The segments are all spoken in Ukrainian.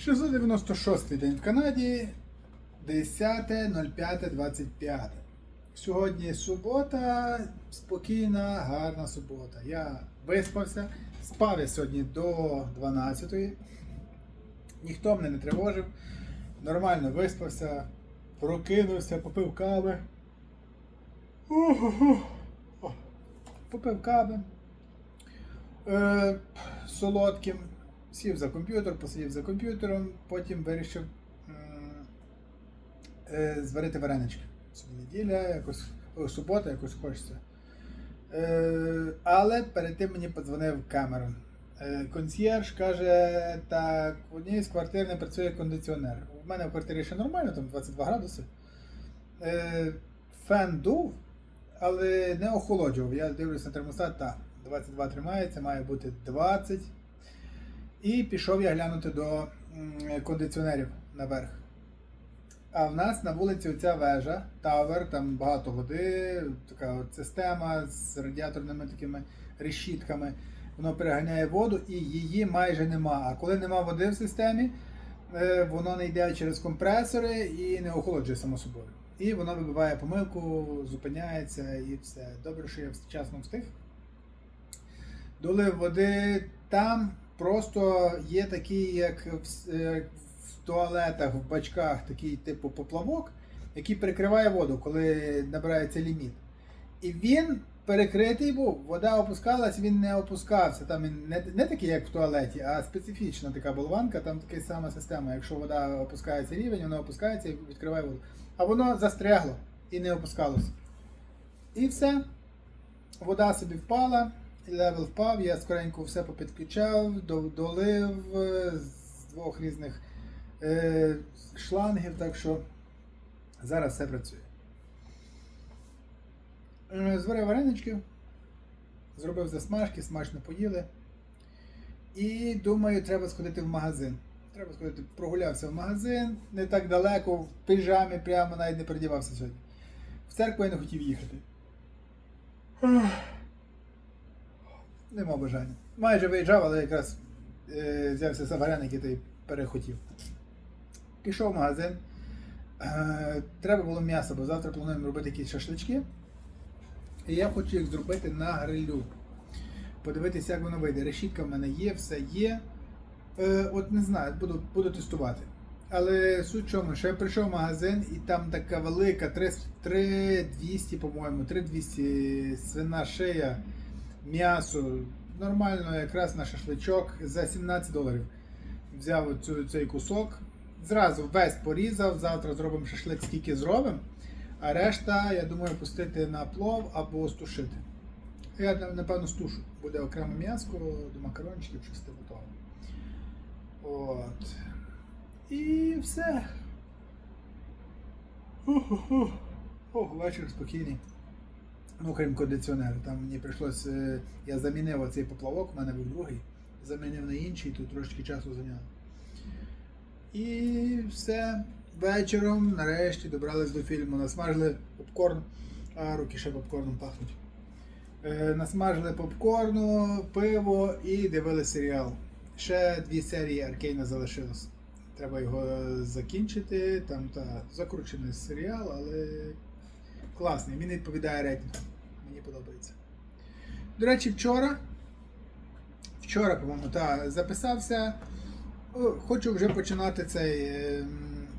696 день в Канаді, 10.05.25. Сьогодні субота, спокійна, гарна субота. Я виспався, спав я сьогодні до 12-ї. Ніхто мене не тривожив. Нормально виспався, прокинувся, попив кави. Попив кави. Е, солодким. Сів за комп'ютер, посидів за комп'ютером, потім вирішив е, зварити варенички. Сьогодні неділя, якось о, субота, якось хочеться. Е, але перед тим мені подзвонив Камерон. Е, консьєрж каже, так, в одній з квартир не працює кондиціонер. У мене в квартирі ще нормально, там 22 градуси. Е, фен дув, але не охолоджував. Я дивлюся на термостат, так, 22 тримається, має бути 20. І пішов я глянути до кондиціонерів наверх. А в нас на вулиці оця вежа, тавер, там багато води, така от система з радіаторними такими решітками. Воно переганяє воду і її майже нема. А коли нема води в системі, е, воно не йде через компресори і не охолоджує само собою. І воно вибиває помилку, зупиняється і все. Добре, що я вчасно встиг. Долив води там просто є такий, як в, е, в туалетах, в бачках, такий типу поплавок, який перекриває воду, коли набирається ліміт. І він перекритий був, вода опускалась, він не опускався. Там він не, не такий, як в туалеті, а специфічна така болванка, там така сама система. Якщо вода опускається рівень, вона опускається і відкриває воду. А воно застрягло і не опускалося. І все. Вода собі впала, левел впав, я скоренько все попідключав, долив е, з двох різних е, шлангів, так що зараз все працює. Е, Зварив варенички, зробив засмажки, смачно поїли. І думаю, треба сходити в магазин. Треба сходити, прогулявся в магазин, не так далеко, в пижамі прямо навіть не передівався сьогодні. В церкву я не хотів їхати. Нема бажання. Майже виїжджав, але якраз е, взявся за вареники та й перехотів. Пішов в магазин. Е, треба було м'ясо, бо завтра плануємо робити якісь шашлички. І я хочу їх зробити на грилю. Подивитися, як воно вийде. Решітка в мене є, все є. Е, от не знаю, буду, буду тестувати. Але суть в чому, що я прийшов в магазин і там така велика 3200, по-моєму, 3200 свина шия, м'ясо. Нормально, якраз на шашличок за 17 доларів. Взяв оцю, цей кусок. Зразу весь порізав. Завтра зробимо шашлик, скільки зробимо. А решта, я думаю, пустити на плов або стушити. Я напевно стушу. Буде окремо м'яско до макарончиків, щось типу того. От. І все. Ху-ху-ху. О, вечір спокійний. Ну, крім кондиціонера. Там мені прийшлось. е, Я замінив оцей поплавок, у мене був другий. Замінив на інший, тут трошки часу зайняло. І все. Вечором нарешті добрались до фільму. Насмажили попкорн, а руки ще попкорном пахнуть. Е, насмажили попкорну, пиво і дивилися серіал. Ще дві серії Аркейна залишилось. Треба його закінчити. Там та закручений серіал, але класний. Він відповідає рейтингу. Мені подобається. До речі, вчора. Вчора, по-моєму, та, записався. Хочу вже починати цей ем,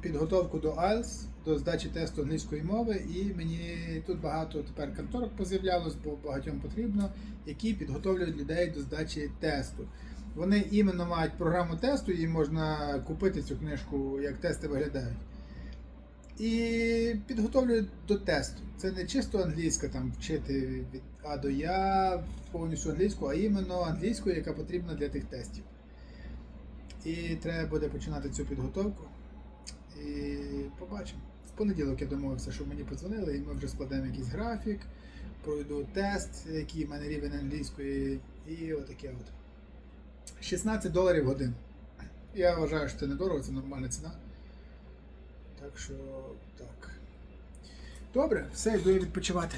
підготовку до IELTS, до здачі тесту англійської мови, і мені тут багато тепер конторок поз'являлось, бо багатьом потрібно, які підготовлюють людей до здачі тесту. Вони іменно мають програму тесту, і можна купити цю книжку, як тести виглядають. І підготовлюють до тесту. Це не чисто англійська там вчити від А до Я повністю англійську, а іменно англійську, яка потрібна для тих тестів. І треба буде починати цю підготовку. І побачимо. В понеділок я домовився, що мені подзвонили, і ми вже складемо якийсь графік, пройду тест, який в мене рівень англійської, і отаке от. 16 доларів годин. Я вважаю, що це недорого, це нормальна ціна. Так що так. Добре, все, йду я відпочивати.